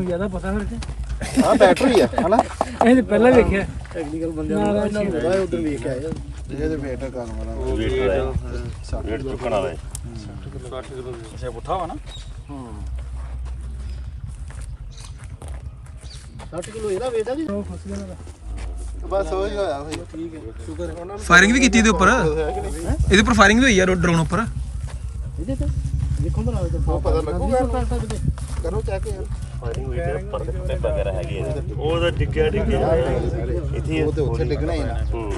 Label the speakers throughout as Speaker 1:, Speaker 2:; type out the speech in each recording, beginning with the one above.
Speaker 1: ਜ਼ਿਆਦਾ ਪਤਾ ਫਿਰ ਤੇ
Speaker 2: ਹਾਂ ਬੈਟਰੀ ਹੈ ਹਨਾ?
Speaker 1: ਇਹ ਪਹਿਲਾਂ ਵੇਖਿਆ।
Speaker 2: ਟੈਕਨੀਕਲ ਬੰਦਿਆਂ ਨੂੰ ਇਹਨਾਂ ਨੂੰ ਪਤਾ ਉਧਰ ਵੇਖ ਕੇ ਆਏ ਇਹਦੇ ਵੇਟ ਕਰਨ ਵਾਲਾ
Speaker 3: ਵੇਟ ਹੈ। ਵੇਟ ਚੁੱਕਣ ਵਾਲਾ ਹੈ।
Speaker 4: ਅੱਛਾ ਪੁੱਠਾ ਵਾ ਨਾ?
Speaker 2: 60 ਕਿਲੋ ਇਹਦਾ ਵੇਟ ਆ ਜੀ ਬਸ ਉਹੀ ਹੋਇਆ ਹੋਈ ਠੀਕ ਹੈ ਸ਼ੁਕਰ ਹੈ
Speaker 5: ਫਾਇਰਿੰਗ ਵੀ ਕੀਤੀ ਇਹਦੇ ਉੱਪਰ? ਇਹਦੇ ਉੱਪਰ ਫਾਇਰਿੰਗ ਵੀ ਹੋਈ ਆ ਡਰੋਨ ਉੱਪਰ?
Speaker 2: ਇਹਦੇ ਤੇ ਦੇਖੋ ਬਣਾ ਉਹ ਪਤਾ ਲੱਗੂਗਾ ਕਰੋ ਚੈੱਕ ਯਾਰ।
Speaker 3: ਫਾਇਰਿੰਗ ਹੋਈ ਤੇ ਪਰਦੇ ਪੁੱਤੇ ਵਗੈਰਾ ਹੈਗੇ ਆ। ਉਹ ਤਾਂ ਡਿੱਗਿਆ ਡਿੱਗਿਆ। ਇੱਥੇ
Speaker 2: ਉਹ ਤੇ ਉੱਥੇ ਡਿੱਗਣਾ ਹੀ ਨਾ।
Speaker 3: ਹੂੰ।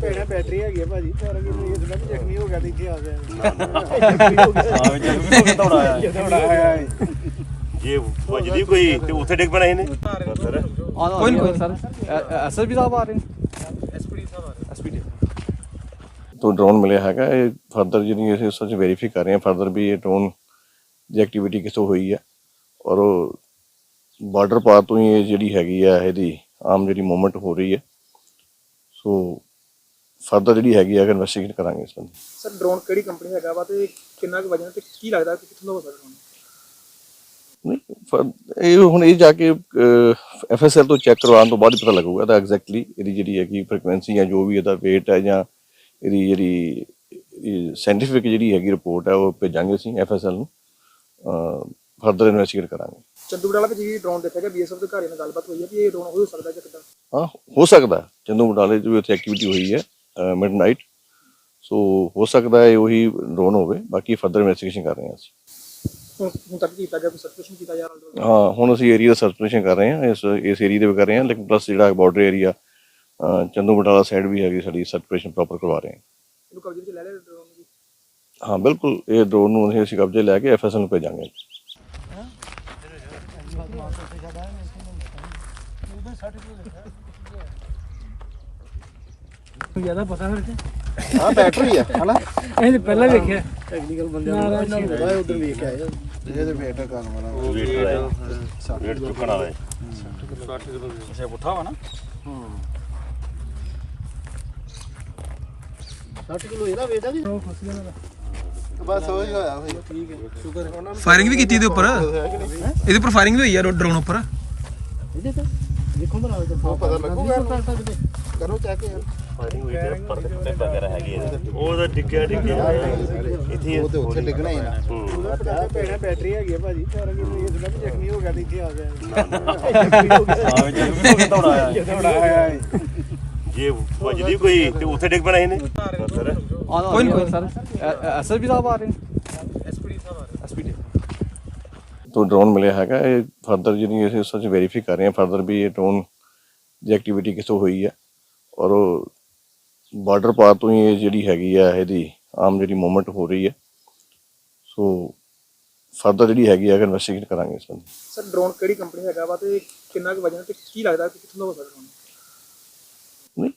Speaker 2: ਭੈਣਾ ਬੈਟਰੀ ਹੈਗੀ ਆ ਭਾਜੀ। ਪਰ ਇਹ ਇਸ ਦਾ ਜ਼ਖਮੀ ਹੋ ਗਿਆ ਤੇ ਇੱਥੇ ਆ ਗਿਆ।
Speaker 4: ਹਾਂ ਜਦ ਵੀ ਹੋ ਕੇ ਦੌੜਾ ਆਇਆ ਦੌੜਾ ਆਇਆ
Speaker 3: ਜੇ ਵੱਜਦੀ ਕੋਈ ਤੇ ਉੱਥੇ ਡਿੱਗ ਪੈਣਾ ਇਹਨੇ। ਸਰ
Speaker 1: ਕੋਈ ਨਹੀਂ ਕੋਈ ਸਰ। ਐਸਐਸਪੀ ਸਾਹਿਬ ਆ ਰਹੇ ਨੇ? ਐਸਪੀ
Speaker 6: ਤੋਂ ਡਰੋਨ ਮਿਲਿਆ ਹੈਗਾ ਇਹ ਫਰਦਰ ਜਿਹੜੀ ਅਸੀਂ ਉਸ ਵਿੱਚ ਵੈਰੀਫਾਈ ਕਰ ਰਹੇ ਹਾਂ ਫਰਦਰ ਵੀ ਇਹ ਡਰੋਨ ਦੀ ਐਕਟੀਵਿਟੀ ਕਿੱਥੋਂ ਹੋਈ ਹੈ ਔਰ ਉਹ ਬਾਰਡਰ ਪਾਰ ਤੋਂ ਹੀ ਇਹ ਜਿਹੜੀ ਹੈਗੀ ਆ ਇਹਦੀ ਆਮ ਜਿਹੜੀ ਮੂਵਮੈਂਟ ਹੋ ਰਹੀ ਹੈ ਸੋ ਫਰਦਰ ਜਿਹੜੀ ਹੈਗੀ ਆ ਇਨਵੈਸਟੀਗੇਟ ਕਰਾਂਗੇ ਇਸ ਬੰਦੇ
Speaker 7: ਸਰ ਡਰੋਨ ਕਿਹੜੀ ਕੰਪਨੀ ਹੈਗਾ ਵਾ ਤੇ ਕਿੰਨਾ ਕੁ ਵਜਨ ਤੇ ਕੀ ਲੱਗਦਾ ਕਿ ਕਿੱਥੋਂ ਦਾ ਹੋ ਸਕਦਾ
Speaker 6: ਇਹ ਹੁਣ ਇਹ ਜਾ ਕੇ ਐਫਐਸਐਲ ਤੋਂ ਚੈੱਕ ਕਰਵਾਉਣ ਤੋਂ ਬਾਅਦ ਹੀ ਪਤਾ ਲੱਗੂਗਾ ਤਾਂ ਐਗਜ਼ੈਕਟਲੀ ਇਹਦੀ ਜਿਹੜੀ ਹੈਗੀ ਫ੍ਰੀਕੁਐਂਸੀ ਜਾਂ ਜੋ ਵੀ ਇਹਦਾ weight ਹੈ ਜਾਂ ਇਹਦੀ ਜਿਹੜੀ ਸਾਇੰਟੀਫਿਕ ਜਿਹੜੀ ਹੈਗੀ ਰਿਪੋਰਟ ਹੈ ਉਹ ਭੇਜਾਂਗੇ ਅਸੀਂ ਐਫਐਸਐਲ ਨੂੰ ਫਰਦਰ ਇਨਵੈਸਟੀਗੇਟ ਕਰਾਂਗੇ।
Speaker 7: ਚੰਦੂਗੜ੍ਹ ਵਾਲਾ ਵੀ ਡਰੋਨ ਦੇਖਿਆ ਗਿਆ ਬੀਐਸਐਫ ਦੇ ਅਧਿਕਾਰੀਆਂ ਨਾਲ ਗੱਲਬਾਤ ਹੋਈ ਹੈ ਵੀ ਇਹ ਡਰੋਨ ਹੋ ਸਕਦਾ ਜਾਂ ਕਿੱਦਾਂ?
Speaker 6: ਹਾਂ ਹੋ ਸਕਦਾ। ਹੈ। ਚੰਦੂ ਬਟਾਲੇ 'ਚ ਵੀ ਉੱਥੇ ਐਕਟੀਵਿਟੀ ਹੋਈ ਹੈ ਮਿਡਨਾਈਟ ਸੋ ਹੋ ਸਕਦਾ ਹੈ ਉਹੀ ਡਰੋਨ ਹੋਵੇ ਬਾਕੀ ਫਰਦਰ ਇਨਵੈਸਟੀਗੇਸ਼ਨ ਕਰ ਰਹੇ ਹਾਂ ਅਸੀਂ।
Speaker 7: ਹੁਣ ਹੁਣ ਤੱਕ ਕੀਤਾ ਗਿਆ ਕੋਈ ਸਰਵੇਸ਼ਨ ਕੀਤਾ ਜਾ ਰਿਹਾ?
Speaker 6: ਹਾਂ ਹੁਣ ਅਸੀਂ ਏਰੀਆ ਦਾ ਸਰਚੇਸ਼ਨ ਕਰ ਰਹੇ ਹਾਂ ਇਸ ਇਸ ਏਰੀਆ ਦੇ ਵੀ ਕਰ ਰਹੇ ਹਾਂ ਲੇਕਿਨ ਪਲੱਸ ਜਿਹੜਾ border area Chandu Batala side ਵੀ ਹੈਗੀ ਸਾਡੀ ਸਰਚੇਸ਼ਨ ਪ੍ਰੋਪਰ ਕਰਵਾ ਰਹੇ ਹਾਂ।
Speaker 7: ਇਹਨੂੰ ਕਬਜ਼ੇ ਵਿੱਚ ਲੈ ਲਿਆ ਡਰੋਨ ਨੂੰ ਜੀ
Speaker 6: ਹਾਂ ਬਿਲਕੁਲ ਇਹ ਡਰੋਨ ਨੂੰ ਅਸੀਂ- ਅਸੀਂ ਕਬਜ਼ੇ ਲੈ ਕੇ ਐਫਐਸਐਲ ਨੂੰ ਭੇਜਾਂਗੇ।
Speaker 1: ਜ਼ਿਆਦਾ ਪਤਾ ਫਿਰ ਤੇ
Speaker 2: ਹਾਂ ਬੈਟਰੀ ਹੈ ਹਨਾ?
Speaker 1: ਇਹ ਤੇ ਪਹਿਲਾਂ ਵੇਖਿਆ।
Speaker 2: ਟੈਕਨੀਕਲ ਬੰਦਿਆਂ ਨੂੰ ਇਹਨਾਂ ਨੂੰ ਪਤਾ ਉਧਰ ਵੇਖ ਕੇ ਆਏ ਇਹਦੇ ਵੇਟ ਕਰਨ ਵਾਲਾ
Speaker 3: ਵੇਟ ਹੈ ਵੇਟ ਚੁੱਕਣ ਵਾਲਾ ਹੈ।
Speaker 4: ਅੱਛਾ ਪੁੱਠਾ ਵਾ ਨਾ।
Speaker 2: 60 ਕਿਲੋ ਇਹਦਾ ਵੇਟ ਆ ਜੀ? ਬਸ ਉਹੀ ਹੋਇਆ ਹੋਈ ਠੀਕ ਹੈ। ਸ਼ੁਕਰ ਹੈ। ਉਹਨਾਂ
Speaker 5: ਫਾਇਰਿੰਗ ਵੀ ਕੀਤੀ ਇਹਦੇ ਉੱਪਰ? ਇਹਦੇ ਉੱਪਰ ਫਾਇਰਿੰਗ ਵੀ ਹੋਈ ਆ ਡਰੋਨ ਉੱਪਰ?
Speaker 2: ਇਹਦੇ ਤੇ? ਦੇਖੋ ਬਣਾ ਉਹ ਪਤਾ ਲੱਗੂਗਾ ਕਰੋ ਚੈੱਕ ਯਾਰ
Speaker 3: ਫਾਇਰਿੰਗ ਹੋਈ ਤੇ ਪਰਦੇ ਪੁੱਤੇ ਵਗੈਰਾ ਹੈਗੇ ਆ। ਉਹ ਤਾਂ ਡਿੱਗਿਆ ਡਿੱਗਿਆ ਇੱਥੇ
Speaker 2: ਉਹ ਤੇ ਉੱਥੇ ਡਿੱਗਣਾ ਹੀ ਨਾ।
Speaker 3: ਹੂੰ।
Speaker 2: ਭੈਣਾ ਬੈਟਰੀ ਹੈਗੀ ਆ ਭਾਜੀ। ਪਰ ਇਹ ਇਸ ਦਾ ਜ਼ਖਮੀ ਹੋ ਗਿਆ ਤੇ ਇੱਥੇ ਆ ਗਿਆ
Speaker 4: ਹਾਂ ਜਦ ਵੀ ਹੋ ਕੇ ਦੌੜਾ ਆਇਆ ਦੌੜਾ ਆਇਆ
Speaker 3: ਜੇ ਵੱਜਦੀ ਕੋਈ ਤੇ ਉੱਥੇ ਡਿੱਗ ਪੈਣਾ ਇਹਨੇ। ਸਰ
Speaker 1: ਕੋਈ ਨਹੀਂ ਕੋਈ ਸਰ। ਐਸਐਸਪੀ ਸਾਹਿਬ ਆ ਰਹੇ ਨੇ? ਐਸਪੀ
Speaker 6: ਤੋਂ ਡਰੋਨ ਮਿਲਿਆ ਹੈਗਾ ਇਹ ਫਰਦਰ ਜਿਹੜੀ ਅਸੀਂ ਉਸ ਵਿੱਚ ਵੈਰੀਫਾਈ ਕਰ ਰਹੇ ਹਾਂ ਫਰਦਰ ਵੀ ਇਹ ਡਰੋਨ ਦੀ ਐਕਟੀਵਿਟੀ ਕਿੱਥੋਂ ਹੋਈ ਹੈ ਔਰ ਉਹ ਬਾਰਡਰ ਪਾਰ ਤੋਂ ਹੀ ਇਹ ਜਿਹੜੀ ਹੈਗੀ ਆ ਇਹਦੀ ਆਮ ਜਿਹੜੀ ਮੂਵਮੈਂਟ ਹੋ ਰਹੀ ਹੈ ਸੋ ਫਰਦਰ ਜਿਹੜੀ ਹੈਗੀ ਆ ਇਨਵੈਸਟੀਗੇਟ ਕਰਾਂਗੇ ਇਸ ਬੰਦੇ।
Speaker 7: ਸਰ ਡਰੋਨ ਕਿਹੜੀ ਕੰਪਨੀ ਹੈਗਾ ਵਾ ਤੇ ਕਿੰਨਾ ਕੁ ਵਜਨ ਤੇ ਕੀ ਲੱਗਦਾ ਕਿ ਕਿੱਥੋਂ ਦਾ ਹੋ ਸਕਦਾ?
Speaker 6: ਨਹੀਂ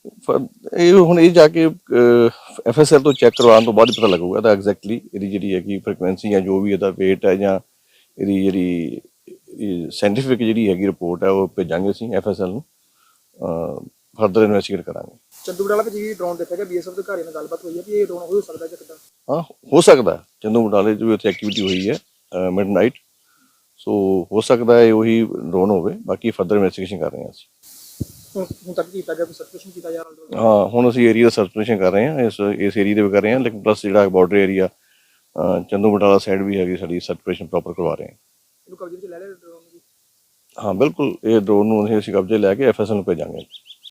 Speaker 6: ਇਹ ਹੁਣ ਇਹ ਜਾ ਕੇ ਐਫਐਸਐਲ ਤੋਂ ਚੈੱਕ ਕਰਵਾਉਣ ਤੋਂ ਬਾਅਦ ਹੀ ਪਤਾ ਲੱਗੂਗਾ ਤਾਂ ਐਗਜ਼ੈਕਟਲੀ ਇਹਦੀ ਜਿਹੜੀ ਹੈਗੀ ਫ੍ਰੀਕੁਐਂਸੀ ਜਾਂ ਜੋ ਵੀ ਇਹਦਾ weight ਹੈ ਜਾਂ ਇਹਦੀ ਜਿਹੜੀ ਸਾਇੰਟੀਫਿਕ ਜਿਹੜੀ ਹੈਗੀ ਰਿਪੋਰਟ ਹੈ ਉਹ ਭੇਜਾਂਗੇ ਅਸੀਂ ਐਫਐਸਐਲ ਨੂੰ। ਫਰਦਰ ਇਨਵੈਸਟੀਗੇਟ ਕਰਾਂਗੇ।
Speaker 7: ਚੰਦੂਗੜ੍ਹ ਵਾਲਾ ਵੀ ਡਰੋਨ ਦੇਖਿਆ ਗਿਆ ਬੀਐਸਐਫ ਦੇ ਅਧਿਕਾਰੀਆਂ ਨਾਲ ਗੱਲਬਾਤ ਹੋਈ ਹੈ ਵੀ ਇਹ ਡਰੋਨ ਹੋ ਸਕਦਾ ਜਾਂ ਕਿੱਦਾਂ?
Speaker 6: ਹਾਂ ਹੋ ਸਕਦਾ ਹੈ। ਚੰਦੂ ਬਟਾਲੇ 'ਚ ਵੀ ਉੱਥੇ ਐਕਟੀਵਿਟੀ ਹੋਈ ਹੈ ਮਿਡਨਾਈਟ ਸੋ ਹੋ ਸਕਦਾ ਹੈ ਉਹੀ ਡਰੋਨ ਹੋਵੇ ਬਾਕੀ ਫਰਦਰ ਇਨਵੈਸਟੀਗੇਸ਼ਨ ਕਰ ਰਹੇ ਹਾਂ ਅਸੀਂ।
Speaker 7: ਹੁਣ ਤੱਕ ਕੀਤਾ ਗਿਆ ਕੋਈ ਸਰਵੇਸ਼ਨ ਕੀਤਾ ਜਾ ਰਿਹਾ?
Speaker 6: ਹਾਂ ਹੁਣ ਅਸੀਂ ਏਰੀਆ ਦਾ ਸਰਚੇਸ਼ਨ ਕਰ ਰਹੇ ਹਾਂ ਇਸ ਇਸ ਏਰੀਆ ਦੇ ਵੀ ਕਰ ਰਹੇ ਹਾਂ ਲੇਕਿਨ ਪਲੱਸ ਜਿਹੜਾ border area Chandu Batala side ਵੀ ਹੈਗੀ ਸਾਡੀ ਸਰਚੇਸ਼ਨ ਪ੍ਰੋਪਰ ਕਰਵਾ ਰਹੇ ਹਾਂ।
Speaker 7: ਇਹਨੂੰ ਕਬਜ਼ੇ ਵਿੱਚ ਲੈ ਲਿਆ ਡਰੋਨ
Speaker 6: ਹਾਂ ਬਿਲਕੁਲ ਇਹ ਡਰੋਨ ਨੂੰ ਅਸੀਂ ਕਬਜ਼ੇ ਲੈ ਕੇ ਐਫਐਸਐਲ ਨੂੰ ਭੇਜਾਂਗੇ।